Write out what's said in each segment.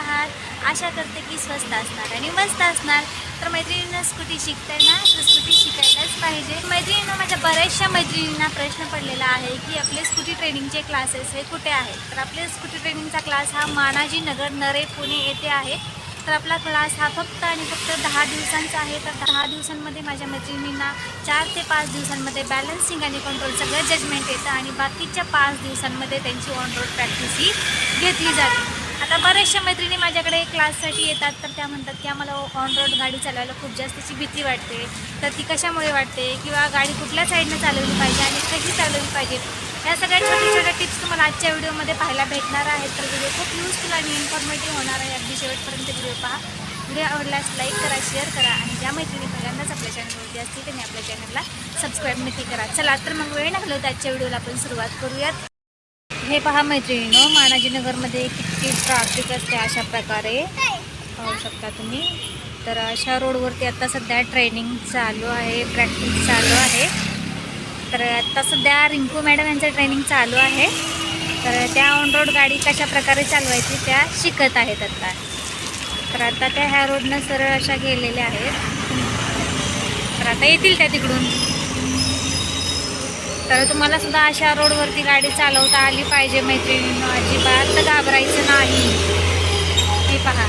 आहात आशा करते की स्वस्त असणार आणि मस्त असणार. तर मैत्रिणींना स्कूटी शिकताय ना तर स्कूटी शिकायलाच पाहिजे. मैत्रिणींना माझ्या बऱ्याचशा मैत्रिणींना प्रश्न पडलेला आहे की आपले स्कूटी ट्रेनिंगचे क्लासेस हे कुठे आहेत? तर आपले स्कूटी ट्रेनिंगचा क्लास हा मानाजी नगर नरे पुणे येथे आहे. तर आपला क्लास हा फक्त आणि फक्त दहा दिवसांचा आहे. तर दहा दिवसांमध्ये माझ्या मैत्रिणींना चार ते पाच दिवसांमध्ये बॅलन्सिंग आणि कंट्रोल सगळं जजमेंट येतं आणि बाकीच्या पाच दिवसांमध्ये त्यांची ऑन रोड प्रॅक्टिस ही घेतली जाते. आता बऱ्याचशा मैत्रिणी माझ्याकडे क्लाससाठी येतात तर त्या म्हणतात की आम्हाला ऑन रोड गाडी चालवायला खूप जास्तची भीती वाटते. तर ती कशामुळे वाटते? किंवा गाडी कुठल्या साईडनं चालवली पाहिजे आणि कशी चालवली पाहिजे? या सगळ्या छोट्या छोट्या टिप्स तुम्हाला आजच्या व्हिडिओमध्ये पाहायला भेटणार आहेत. तर व्हिडिओ खूप यूजफुल आणि इन्फॉर्मेटिव्ह होणार आहे. अगदी शेवटपर्यंत व्हिडिओ पहा. व्हिडिओ आवडल्यास लाईक करा शेअर करा आणि ज्या मैत्रिणी पहिल्यांदाच आपल्या चॅनलवरती असतील त्यांनी आपल्या चॅनलला सबस्क्राईब नक्की करा. चला तर मग वेळ न घालवता आजच्या व्हिडिओला आपण सुरुवात करूयात. हे पहा मैत्रिणीनो मानाजीनगरमध्ये किती ट्रॅफिक असते अशा प्रकारे. पाहू शकता तुम्ही. तर अशा रोडवरती आता सध्या ट्रेनिंग चालू आहे प्रॅक्टिस चालू आहे. तर आत्ता सध्या रिंकू मॅडम यांचं ट्रेनिंग चालू आहे. तर त्या ऑन रोड गाडी कशा प्रकारे चालवायची त्या शिकत आहेत आत्ता तर आता त्या ह्या रोडनं सरळ अशा गेलेल्या आहेत. तर आता येतील त्या तिकडून. तर तुम्हाला सुद्धा अशा रोडवरती गाडी चालवता आली पाहिजे मैत्रिणीनं. अजिबात घाबरायचं नाही. हे पहा.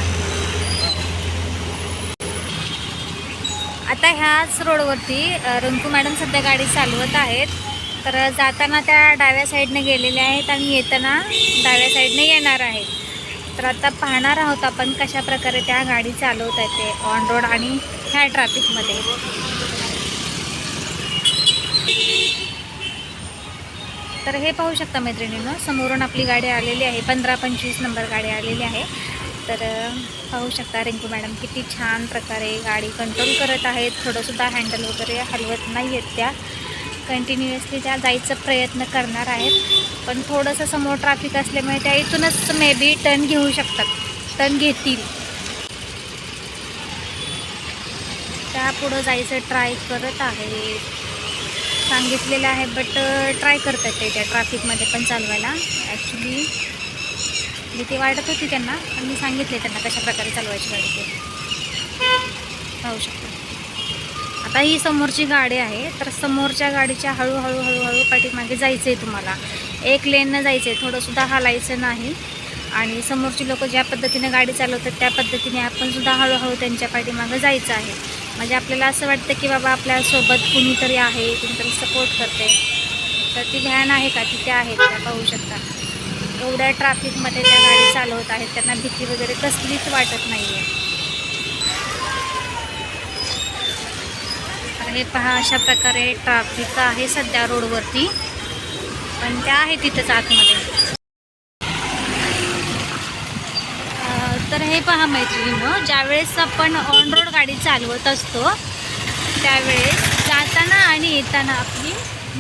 आता ह्याच रोडवरती रिंकू रंकू मॅडम सध्या गाडी चालवत आहेत. तर जाताना त्या डाव्या साईडने गेलेल्या आहेत आणि येताना डाव्या साईडने येणार आहेत. तर आता पाहणार आहोत आपण कशा प्रकारे त्या गाडी चालवत आहेत ते ऑन रोड आणि ह्या ट्रॅफिकमध्ये तर हे पाहू शकता मैत्रिणीनं समोरून आपली गाडी आलेली आहे पंधरा पंचवीस नंबर गाडी आलेली आहे. तर पाहू शकता रिंकू मॅडम किती छान प्रकारे गाडी कंट्रोल करत आहेत. थोडंसुद्धा हँडल वगैरे हलवत नाही आहेत त्या. कंटिन्युअसली त्या जायचा प्रयत्न करणार आहेत. पण थोडंसं समोर ट्रॅफिक असल्यामुळे त्या इथूनच मे बी टर्न घेऊ शकतात. टर्न घेतील. त्या पुढं जायचं ट्राय करत आहे सांगितलेलं आहे बट ट्राय करतात ते त्या ट्रॅफिकमध्ये पण चालवायला. ॲक्च्युली भीती वाटत होती त्यांना पण मी सांगितले त्यांना कशाप्रकारे चालवायची गाडी ते. पाहू शकता. आता ही समोरची गाडी आहे तर समोरच्या गाडीच्या हळूहळू हळूहळू पाठीमागे जायचं आहे तुम्हाला. एक लेननं जायचं आहे थोडंसुद्धा हालायचं नाही. आणि समोरची लोक ज्या पद्धतीने गाडी चालवतात त्या पद्धतीने आपण सुद्धा हळूहळू त्यांच्या पाठीमागं जायचं आहे. म्हणजे आपल्याला असं वाटतं की बाबा आपल्यासोबत कुणीतरी आहे कुणीतरी सपोर्ट करते. तर ती व्हॅन आहे का? तिथे आहेत त्या पाहू शकता. एवढ्या ट्रॅफिकमध्ये त्या गाडी चालवत आहेत. त्यांना भीती वगैरे कसलीच वाटत नाही आहे तर हे पहा अशा प्रकारे ट्रॅफिक आहे सध्या रोडवरती पण त्या आहे तिथंच आतमध्ये. तर हे पहा मैत्रिणीनं ज्यावेळेस आपण ऑन रोड गाडी चालवत असतो त्यावेळेस जाताना आणि येताना आपली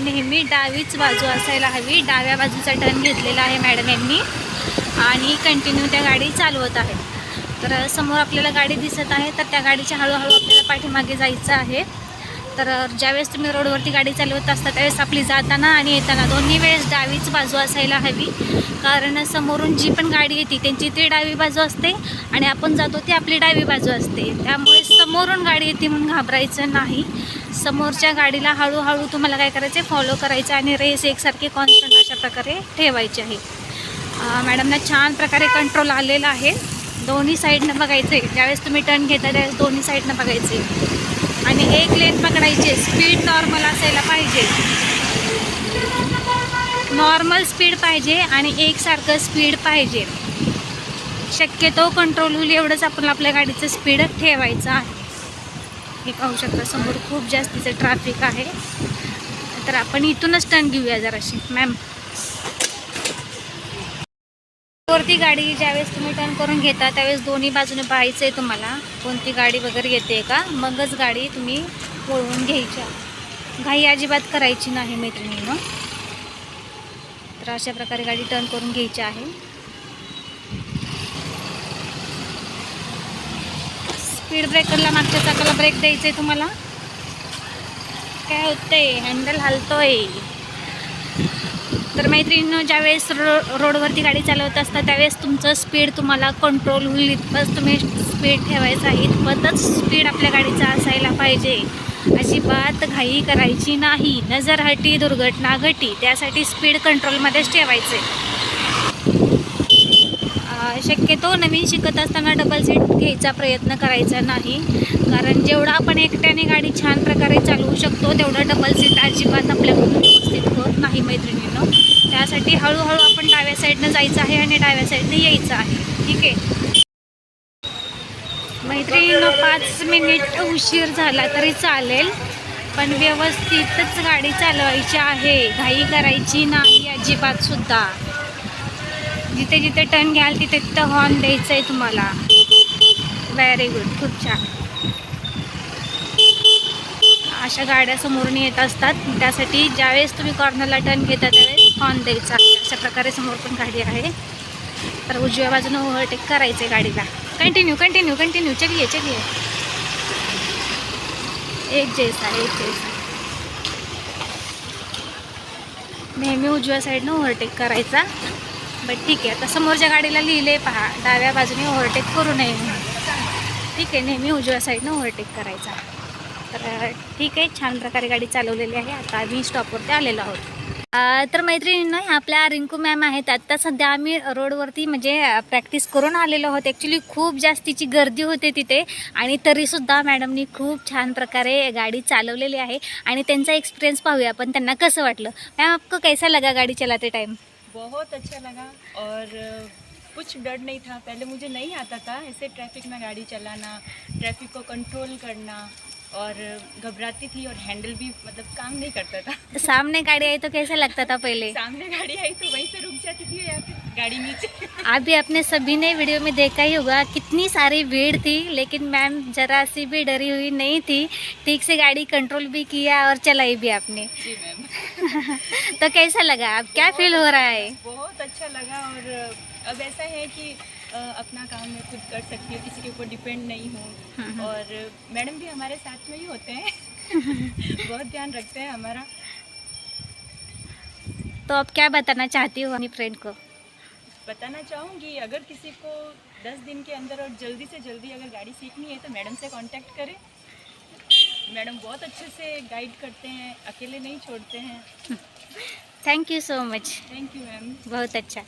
नेहमी डावीच बाजू असायला हवी. डाव्या बाजूचा टर्न घेतलेला आहे मॅडम यांनी आणि कंटिन्यू त्या गाडी चालवत आहेत तर समोर आपल्याला गाडी दिसत आहे तर त्या गाडीच्या हळूहळू आपल्याला पाठीमागे जायचं आहे. तर ज्यावेळेस तुम्ही रोडवरती गाडी चालवत असता त्यावेळेस आपली जाताना आणि येताना दोन्ही वेळेस डावीच बाजू असायला हवी. कारण समोरून जी पण गाडी येते त्यांची ती डावी बाजू असते आणि आपण जातो ती आपली डावी बाजू असते. त्यामुळे समोरून गाडी येते म्हणून घाबरायचं नाही. समोरच्या गाडीला हळूहळू तुम्हाला काय करायचं फॉलो करायचं आणि रेस एकसारखे कॉन्स्टंट अशा प्रकारे ठेवायची आहे. मॅडमना छान प्रकारे कंट्रोल आलेला आहे. दोन्ही साईडनं बघायचं आहे ज्यावेळेस तुम्ही टर्न घेता त्यावेळेस दोन्ही साईडनं बघायचे आणि एक लेन पकडायचे स्पीड नॉर्मल असायला पाहिजे. नॉर्मल स्पीड पाहिजे आणि एकसारखं स्पीड पाहिजे. शक्यतो कंट्रोल होईल एवढंच आपण आपल्या गाडीचं स्पीड ठेवायचं आहे. हे पाहू शकता समोर खूप जास्तीचं ट्रॅफिक आहे. तर आपण इथूनच टर्न घेऊया जराशी. मॅम वरती गाडी ज्यावेळेस तुम्ही टर्न करून घेता त्यावेळेस दोन्ही बाजूने पाहायचं आहे तुम्हाला. कोणती गाडी वगैरे येते का? मगच गाडी तुम्ही वळवून घ्यायच्या. घाई अजिबात करायची नाही मैत्रिणीनं. तर अशा प्रकारे गाडी टर्न करून घ्यायची आहे. स्पीड ब्रेकरला मागच्या चाकाला ब्रेक द्यायचं आहे तुम्हाला. काय होतंय? हँडल हलतोय. तर मैत्रिणीनं ज्यावेळेस रो रोडवरती गाडी चालवत असता त्यावेळेस तुमचं स्पीड तुम्हाला कंट्रोल होईल. इतपत तुम्ही स्पीड ठेवायचं आहे. इतपतच स्पीड आपल्या गाडीचा असायला पाहिजे. अजिबात घाई करायची नाही. नजर हटी दुर्घटना घटी. त्यासाठी स्पीड कंट्रोलमध्येच ठेवायचे. शक्यतो नवीन शिकत असताना डबल सीट घ्यायचा प्रयत्न करायचा नाही. कारण जेवढं आपण एकट्याने गाडी छान प्रकारे चालवू शकतो तेवढं डबल सीट अजिबात आपल्याकडून व्यवस्थित होत नाही मैत्रिणींना. त्यासाठी हळूहळू आपण डाव्या साईडनं जायचं आहे आणि डाव्या साईडनं यायचं आहे. ठीक आहे? मैत्रिणीनं पाच मिनिट उशीर झाला तरी चालेल पण व्यवस्थितच गाडी चालवायची आहे. घाई करायची नाही अजिबात सुद्धा. जिथे जिथे टर्न घ्याल तिथे तिथं हॉर्न द्यायचं आहे तुम्हाला. व्हेरी गुड खूप छान. अशा गाड्या समोरून येत असतात. त्यासाठी ज्यावेळेस तुम्ही कॉर्नरला टर्न घेता त्यावेळेस हॉर्न द्यायचा अशा प्रकारे समोर पण गाडी आहे. तर उजव्या बाजूनं ओव्हरटेक करायचं आहे गाडीला. कंटिन्यू कंटिन्यू कंटिन्यू चलिये चलिये. एक जैसा एक जैसा नेहमी उजव्या साईडनं ओव्हरटेक करायचा. बट ठीक आहे आता समोरच्या गाडीला लिहिले पहा. डाव्या बाजूने ओव्हरटेक करू नये म्हणून. ठीक आहे नेहमी उजव्या साईडनं ओव्हरटेक करायचा. तर ठीक आहे छान प्रकारे गाडी चालवलेली आहे. आता आम्ही स्टॉपवरती आलेलो आहोत. तर मैत्रिणींना आपल्या रिंकू मॅम आहेत. आत्ता सध्या आम्ही रोडवरती म्हणजे प्रॅक्टिस करून आलेलो आहोत. ॲक्च्युली खूप जास्तीची गर्दी होते तिथे आणि तरीसुद्धा मॅडमनी खूप छान प्रकारे गाडी चालवलेली आहे आणि त्यांचा एक्सपिरियन्स पाहूया. आपण त्यांना कसं वाटलं? मॅम आपको कैसा लगा गाडी चलाते टाइम बहुत अच्छा लगा और कुछ डर नहीं था. पहले मुझे नहीं आता था ऐसे ट्रैफिक में गाड़ी चलाना ट्रैफिक को कंट्रोल करना. और घबराती थी और हैंडल भी मतलब काम नहीं करता था। सामने गाड़ी आई तो कैसा लगता था पहले? सामने गाड़ी आई तो वहीं से रुक जाती थी या फिर गाड़ी नीचे। आप भी अपने सभी ने वीडियो में देखा ही होगा कितनी सारी भीड़ थी लेकिन मैम जरा सी भी डरी हुई नहीं थी। ठीक से गाड़ी कंट्रोल भी किया और चलाई भी आपने। जी मैम। तो कैसा लगा? अब क्या फील हो रहा है? बहुत अच्छा लगा और अब ऐसा है कि अपना काम मैं खुद कर सकती हूँ किसी के ऊपर डिपेंड नहीं। हूँ। और मैडम भी हमारे साथ में ही होते हैं। बहुत ध्यान रखते हैं हमारा। तो अब क्या बताना चाहती हूँ अपनी फ्रेंड को? बताना चाहूँगी अगर किसी को 10 दिन के अंदर और जल्दी से जल्दी अगर गाड़ी सीखनी है तो मैडम से कांटेक्ट करें। मैडम बहुत अच्छे से गाइड करते हैं अकेले नहीं छोड़ते हैं। Thank you so much thank you ma'am बहुत अच्छा।